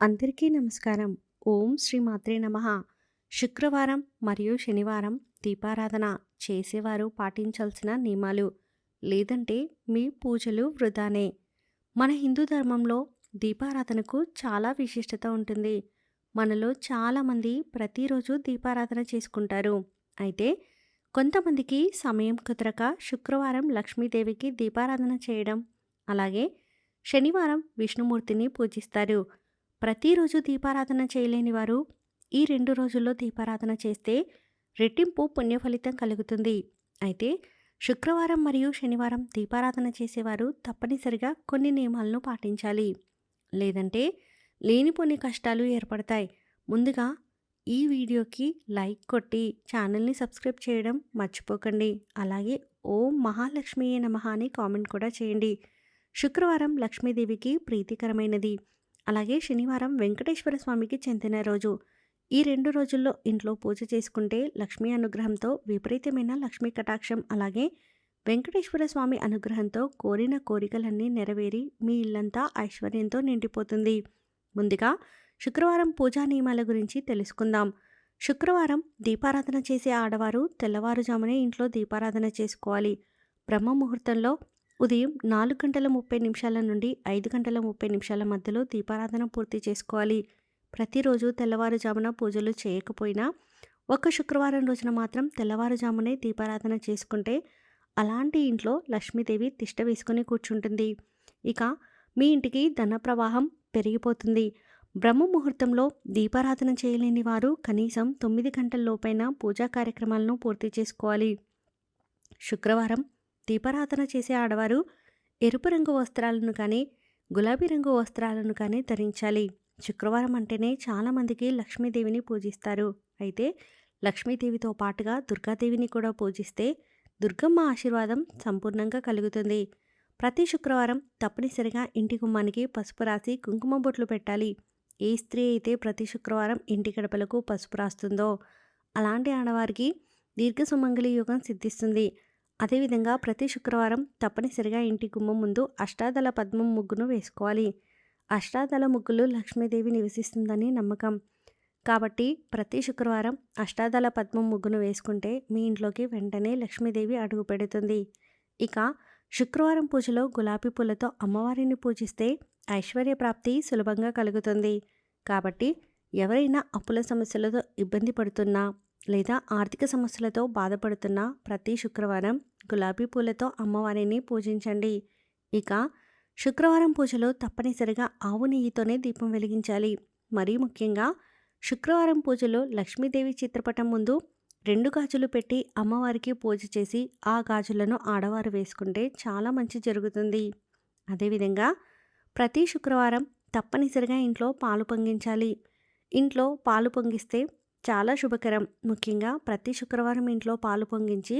అందరికీ నమస్కారం. ఓం శ్రీ మాత్రే నమ. శుక్రవారం మరియు శనివారం దీపారాధన చేసేవారు పాటించాల్సిన నియమాలు. లేదంటే మీ పూజలు వృధానే. మన హిందూ ధర్మంలో దీపారాధనకు చాలా విశిష్టత ఉంటుంది. మనలో చాలామంది ప్రతిరోజు దీపారాధన చేసుకుంటారు. అయితే కొంతమందికి సమయం కుదరక శుక్రవారం లక్ష్మీదేవికి దీపారాధన చేయడం. అలాగే శనివారం విష్ణుమూర్తిని పూజిస్తారు. ప్రతిరోజు దీపారాధన చేయలేని వారు ఈ రెండు రోజుల్లో దీపారాధన చేస్తే రెట్టింపు పుణ్య ఫలితం కలుగుతుంది. అయితే శుక్రవారం మరియు శనివారం దీపారాధన చేసేవారు తప్పనిసరిగా కొన్ని నియమాలను పాటించాలి. లేదంటే లేనిపోని కష్టాలు ఏర్పడతాయి. ముందుగా ఈ వీడియోకి లైక్ కొట్టి ఛానల్ని సబ్స్క్రైబ్ చేయడం మర్చిపోకండి. అలాగే ఓం మహాలక్ష్మియే నమ అని కామెంట్ కూడా చేయండి. శుక్రవారం లక్ష్మీదేవికి ప్రీతికరమైనది. అలాగే శనివారం వెంకటేశ్వర స్వామికి చెందిన రోజు. ఈ రెండు రోజుల్లో ఇంట్లో పూజ చేసుకుంటే లక్ష్మీ అనుగ్రహంతో విపరీతమైన లక్ష్మీ కటాక్షం. అలాగే వెంకటేశ్వర స్వామి అనుగ్రహంతో కోరిన కోరికలన్నీ నెరవేరి మీ ఇల్లంతా ఐశ్వర్యంతో నిండిపోతుంది. ముందుగా శుక్రవారం పూజా నియమాల గురించి తెలుసుకుందాం. శుక్రవారం దీపారాధన చేసే ఆడవారు తెల్లవారుజామునే ఇంట్లో దీపారాధన చేసుకోవాలి. బ్రహ్మ ముహూర్తంలో ఉదయం నాలుగు గంటల ముప్పై నిమిషాల నుండి ఐదు గంటల ముప్పై నిమిషాల మధ్యలో దీపారాధన పూర్తి చేసుకోవాలి. ప్రతిరోజు తెల్లవారుజామున పూజలు చేయకపోయినా ఒక్క శుక్రవారం రోజున మాత్రం తెల్లవారుజామునే దీపారాధన చేసుకుంటే అలాంటి ఇంట్లో లక్ష్మీదేవి తిష్ట వేసుకొని కూర్చుంటుంది. ఇక మీ ఇంటికి ధన ప్రవాహం పెరిగిపోతుంది. బ్రహ్మ ముహూర్తంలో దీపారాధన చేయలేని వారు కనీసం తొమ్మిది గంటల్లోపైన పూజా కార్యక్రమాలను పూర్తి చేసుకోవాలి. శుక్రవారం దీపారాధన చేసే ఆడవారు ఎరుపు రంగు వస్త్రాలను కానీ గులాబీ రంగు వస్త్రాలను కానీ ధరించాలి. శుక్రవారం అంటేనే చాలామందికి లక్ష్మీదేవిని పూజిస్తారు. అయితే లక్ష్మీదేవితో పాటుగా దుర్గాదేవిని కూడా పూజిస్తే దుర్గమ్మ ఆశీర్వాదం సంపూర్ణంగా కలుగుతుంది. ప్రతి శుక్రవారం తప్పనిసరిగా ఇంటి గుమ్మానికి పసుపు రాసి కుంకుమ బొట్లు పెట్టాలి. ఏ స్త్రీ అయితే ప్రతి శుక్రవారం ఇంటి గడపలకు పసుపు రాస్తుందో అలాంటి ఆడవారికి దీర్ఘ సుమంగళి యోగం సిద్ధిస్తుంది. అదేవిధంగా ప్రతి శుక్రవారం తప్పనిసరిగా ఇంటి గుమ్మం ముందు అష్టాదళ పద్మం ముగ్గును వేసుకోవాలి. అష్టాదళ ముగ్గులు లక్ష్మీదేవి నివసిస్తుందని నమ్మకం. కాబట్టి ప్రతి శుక్రవారం అష్టాదళ పద్మం ముగ్గును వేసుకుంటే మీ ఇంట్లోకి వెంటనే లక్ష్మీదేవి అడుగు పెడుతుంది. ఇక శుక్రవారం పూజలో గులాబీ పూలతో అమ్మవారిని పూజిస్తే ఐశ్వర్య ప్రాప్తి సులభంగా కలుగుతుంది. కాబట్టి ఎవరైనా అప్పుల సమస్యలతో ఇబ్బంది పడుతున్నా లేదా ఆర్థిక సమస్యలతో బాధపడుతున్న ప్రతి శుక్రవారం గులాబీ పూలతో అమ్మవారిని పూజించండి. ఇక శుక్రవారం పూజలో తప్పనిసరిగా ఆవు నెయ్యితోనే దీపం వెలిగించాలి. మరీ ముఖ్యంగా శుక్రవారం పూజలో లక్ష్మీదేవి చిత్రపటం ముందు రెండు గాజులు పెట్టి అమ్మవారికి పూజ చేసి ఆ గాజులను ఆడవారు వేసుకుంటే చాలా మంచి జరుగుతుంది. అదేవిధంగా ప్రతి శుక్రవారం తప్పనిసరిగా ఇంట్లో పాలు పొంగించాలి. ఇంట్లో పాలు పొంగిస్తే చాలా శుభకరం. ముఖ్యంగా ప్రతి శుక్రవారం ఇంట్లో పాలు పొంగించి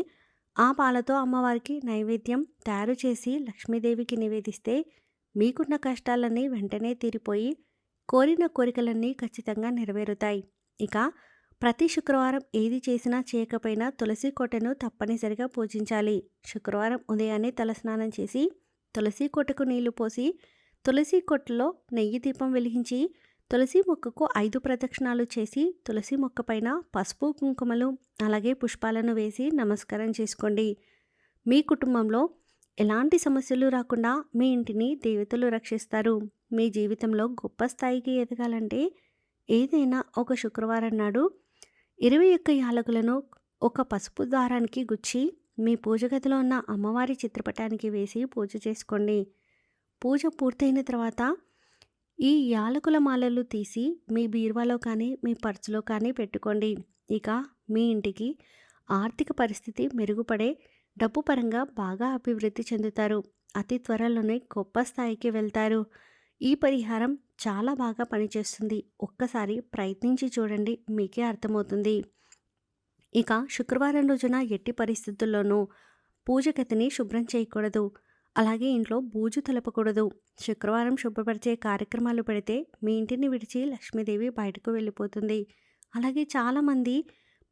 ఆ పాలతో అమ్మవారికి నైవేద్యం తయారు చేసి లక్ష్మీదేవికి నివేదిస్తే మీకున్న కష్టాలన్నీ వెంటనే తీరిపోయి కోరిన కోరికలన్నీ ఖచ్చితంగా నెరవేరుతాయి. ఇక ప్రతి శుక్రవారం ఏది చేసినా చేయకపోయినా తులసి కోటను తప్పనిసరిగా పూజించాలి. శుక్రవారం ఉదయాన్నే తలస్నానం చేసి తులసి కొట్టుకు నీళ్ళు పోసి తులసి కొట్టులో నెయ్యి దీపం వెలిగించి తులసి మొక్కకు ఐదు ప్రదక్షిణాలు చేసి తులసి మొక్క పైన పసుపు కుంకుమలు అలాగే పుష్పాలను వేసి నమస్కారం చేసుకోండి. మీ కుటుంబంలో ఎలాంటి సమస్యలు రాకుండా మీ ఇంటిని దేవతలు రక్షిస్తారు. మీ జీవితంలో గొప్ప స్థాయికి ఎదగాలంటే ఏదైనా ఒక శుక్రవారం నాడు ఇరవై ఒక్క యాలకులను ఒక పసుపు దారానికి గుచ్చి మీ పూజ గదిలో ఉన్న అమ్మవారి చిత్రపటానికి వేసి పూజ చేసుకోండి. పూజ పూర్తయిన తర్వాత ఈ యాలకుల మాలలు తీసి మీ బీరువాలో కానీ మీ పర్సులో కానీ పెట్టుకోండి. ఇక మీ ఇంటికి ఆర్థిక పరిస్థితి మెరుగుపడే డబ్బు పరంగా బాగా అభివృద్ధి చెందుతారు. అతి త్వరలోనే గొప్ప స్థాయికి వెళ్తారు. ఈ పరిహారం చాలా బాగా పనిచేస్తుంది. ఒక్కసారి ప్రయత్నించి చూడండి మీకే అర్థమవుతుంది. ఇక శుక్రవారం రోజున ఎట్టి పరిస్థితుల్లోనూ పూజగతిని శుభ్రం చేయకూడదు. అలాగే ఇంట్లో బూజు తెలపకూడదు. శుక్రవారం శుభ్రపరిచే కార్యక్రమాలు పెడితే మీ ఇంటిని విడిచి లక్ష్మీదేవి బయటకు వెళ్ళిపోతుంది. అలాగే చాలామంది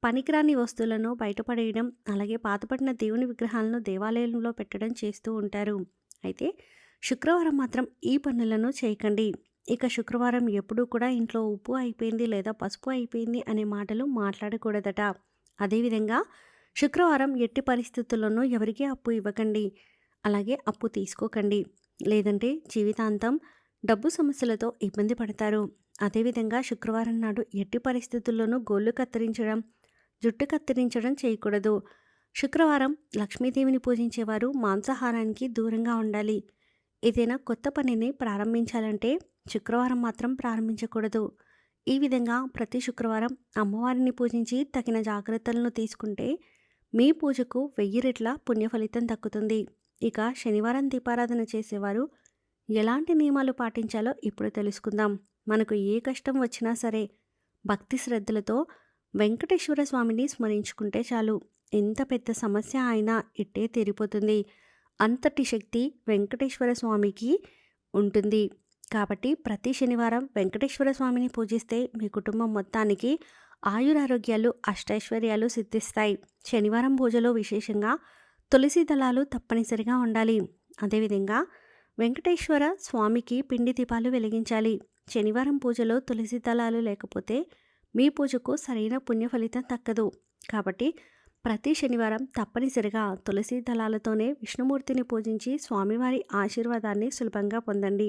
పనికిరాని వస్తువులను బయటపడేయడం అలాగే పాతపడిన దేవుని విగ్రహాలను దేవాలయంలో పెట్టడం చేస్తూ ఉంటారు. అయితే శుక్రవారం మాత్రం ఈ పనులను చేయకండి. ఇక శుక్రవారం ఎప్పుడూ కూడా ఇంట్లో ఉప్పు అయిపోయింది లేదా పసుపు అయిపోయింది అనే మాటలు మాట్లాడకూడదట. అదేవిధంగా శుక్రవారం ఎట్టి పరిస్థితుల్లోనూ ఎవరికీ అప్పు ఇవ్వకండి. అలాగే అప్పు తీసుకోకండి. లేదంటే జీవితాంతం డబ్బు సమస్యలతో ఇబ్బంది పడతారు. అదేవిధంగా శుక్రవారం నాడు ఎట్టి పరిస్థితుల్లోనూ గోళ్ళు కత్తిరించడం జుట్టు కత్తిరించడం చేయకూడదు. శుక్రవారం లక్ష్మీదేవిని పూజించేవారు మాంసాహారానికి దూరంగా ఉండాలి. ఏదైనా కొత్త పనిని ప్రారంభించాలంటే శుక్రవారం మాత్రం ప్రారంభించకూడదు. ఈ విధంగా ప్రతి శుక్రవారం అమ్మవారిని పూజించి తగిన జాగ్రత్తలను తీసుకుంటే మీ పూజకు వెయ్యి రెట్ల పుణ్యఫలితం దక్కుతుంది. ఇక శనివారం దీపారాధన చేసేవారు ఎలాంటి నియమాలు పాటించాలో ఇప్పుడు తెలుసుకుందాం. మనకు ఏ కష్టం వచ్చినా సరే భక్తి శ్రద్ధలతో వెంకటేశ్వర స్వామిని స్మరించుకుంటే చాలు. ఎంత పెద్ద సమస్య అయినా ఇట్టే తీరిపోతుంది. అంతటి శక్తి వెంకటేశ్వర స్వామికి ఉంటుంది. కాబట్టి ప్రతి శనివారం వెంకటేశ్వర స్వామిని పూజిస్తే మీ కుటుంబం మొత్తానికి ఆయురారోగ్యాలు అష్టైశ్వర్యాలు సిద్ధిస్తాయి. శనివారం పూజలో విశేషంగా తులసి దళాలు తప్పనిసరిగా ఉండాలి. అదేవిధంగా వెంకటేశ్వర స్వామికి పిండి దీపాలు వెలిగించాలి. శనివారం పూజలో తులసి దళాలు లేకపోతే మీ పూజకు సరైన పుణ్య ఫలితం తక్కదు. కాబట్టి ప్రతి శనివారం తప్పనిసరిగా తులసి దళాలతోనే విష్ణుమూర్తిని పూజించి స్వామివారి ఆశీర్వాదాన్ని సులభంగా పొందండి.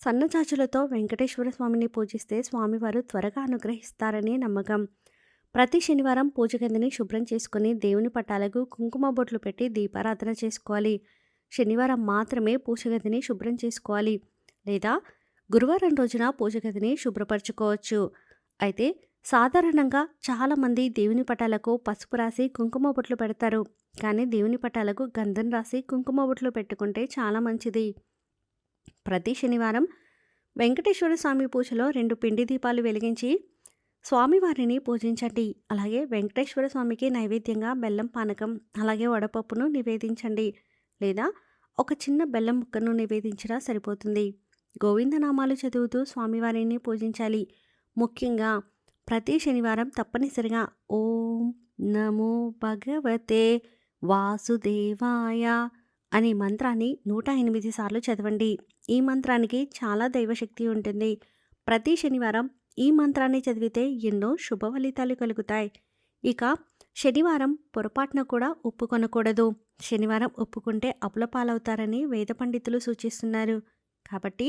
సన్నచాచులతో వెంకటేశ్వర స్వామిని పూజిస్తే స్వామివారు త్వరగా అనుగ్రహిస్తారనే నమ్మకం. ప్రతి శనివారం పూజ గదిని శుభ్రం చేసుకుని దేవుని పటాలకు కుంకుమ బొట్లు పెట్టి దీపారాధన చేసుకోవాలి. శనివారం మాత్రమే పూజ గదిని శుభ్రం చేసుకోవాలి. లేదా గురువారం రోజున పూజ గదిని శుభ్రపరచుకోవచ్చు. అయితే సాధారణంగా చాలామంది దేవుని పటాలకు పసుపు రాసి కుంకుమ బొట్లు పెడతారు. కానీ దేవుని పటాలకు గంధం రాసి కుంకుమ బొట్లు పెట్టుకుంటే చాలా మంచిది. ప్రతి శనివారం వెంకటేశ్వర స్వామి పూజలో రెండు పిండి దీపాలు వెలిగించి స్వామివారిని పూజించండి. అలాగే వెంకటేశ్వర స్వామికి నైవేద్యంగా బెల్లం పానకం అలాగే వడపప్పును నివేదించండి. లేదా ఒక చిన్న బెల్లం ముక్కను నివేదించినా సరిపోతుంది. గోవిందనామాలు చదువుతూ స్వామివారిని పూజించాలి. ముఖ్యంగా ప్రతి శనివారం తప్పనిసరిగా ఓం నమో భగవతే వాసుదేవాయ అనే మంత్రాన్ని నూట ఎనిమిది సార్లు చదవండి. ఈ మంత్రానికి చాలా దైవశక్తి ఉంటుంది. ప్రతి శనివారం ఈ మంత్రాన్ని చదివితే ఎన్నో శుభ ఫలితాలు కలుగుతాయి. ఇక శనివారం పొరపాటున కూడా ఒప్పుకొనకూడదు. శనివారం ఒప్పుకుంటే అప్పుల పాలవుతారని వేద పండితులు సూచిస్తున్నారు. కాబట్టి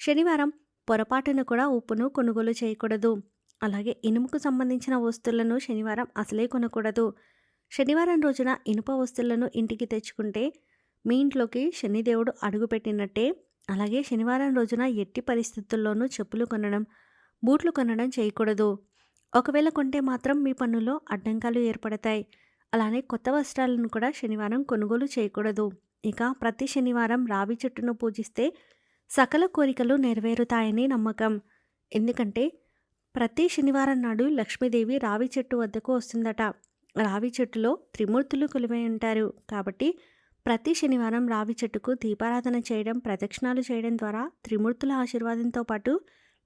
శనివారం పొరపాటున కూడా ఉప్పును కొనుగోలు చేయకూడదు. అలాగే ఇనుముకు సంబంధించిన వస్తువులను శనివారం అసలే కొనకూడదు. శనివారం రోజున ఇనుప వస్తువులను ఇంటికి తెచ్చుకుంటే మీ ఇంట్లోకి శనిదేవుడు అడుగుపెట్టినట్టే. అలాగే శనివారం రోజున ఎట్టి పరిస్థితుల్లోనూ చెప్పులు కొనడం బూట్లు కొనడం చేయకూడదు. ఒకవేళ కొంటే మాత్రం మీ పన్నులో అడ్డంకాలు ఏర్పడతాయి. అలానే కొత్త వస్త్రాలను కూడా శనివారం కొనుగోలు చేయకూడదు. ఇక ప్రతి శనివారం రావి చెట్టును పూజిస్తే సకల కోరికలు నెరవేరుతాయని నమ్మకం. ఎందుకంటే ప్రతి శనివారం నాడు లక్ష్మీదేవి రావి చెట్టు వద్దకు వస్తుందట. రావి చెట్టులో త్రిమూర్తులు కొలువై ఉంటారు. కాబట్టి ప్రతి శనివారం రావి చెట్టుకు దీపారాధన చేయడం ప్రదక్షిణాలు చేయడం ద్వారా త్రిమూర్తుల ఆశీర్వాదంతో పాటు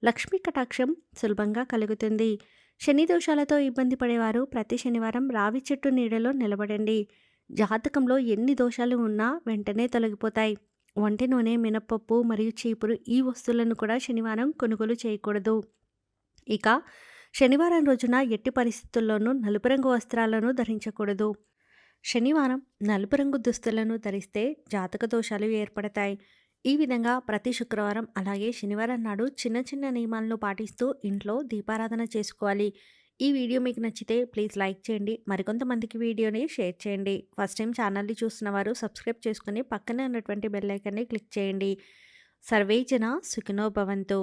లక్ష్మీ కటాక్షం సులభంగా కలుగుతుంది. శని దోషాలతో ఇబ్బంది పడేవారు ప్రతి శనివారం రావి చెట్టు నీడలో నిలబడండి. జాతకంలో ఎన్ని దోషాలు ఉన్నా వెంటనే తొలగిపోతాయి. వంటి నూనె మినపప్పు మరియు చీపురు ఈ వస్తువులను కూడా శనివారం కొనుగోలు చేయకూడదు. ఇక శనివారం రోజున ఎట్టి పరిస్థితుల్లోనూ నలుపు రంగు వస్త్రాలను ధరించకూడదు. శనివారం నలుపు రంగు దుస్తులను ధరిస్తే జాతక దోషాలు ఏర్పడతాయి. ఈ విధంగా ప్రతి శుక్రవారం అలాగే శనివారం నాడు చిన్న చిన్న నియమాలను పాటిస్తూ ఇంట్లో దీపారాధన చేసుకోవాలి. ఈ వీడియో మీకు నచ్చితే ప్లీజ్ లైక్ చేయండి. మరికొంతమందికి వీడియోని షేర్ చేయండి. ఫస్ట్ టైం ఛానల్ని చూస్తున్న వారు సబ్స్క్రైబ్ చేసుకుని పక్కనే ఉన్నటువంటి బెల్ ఐకాన్ని క్లిక్ చేయండి. సర్వేజన సుఖినో భవంతు.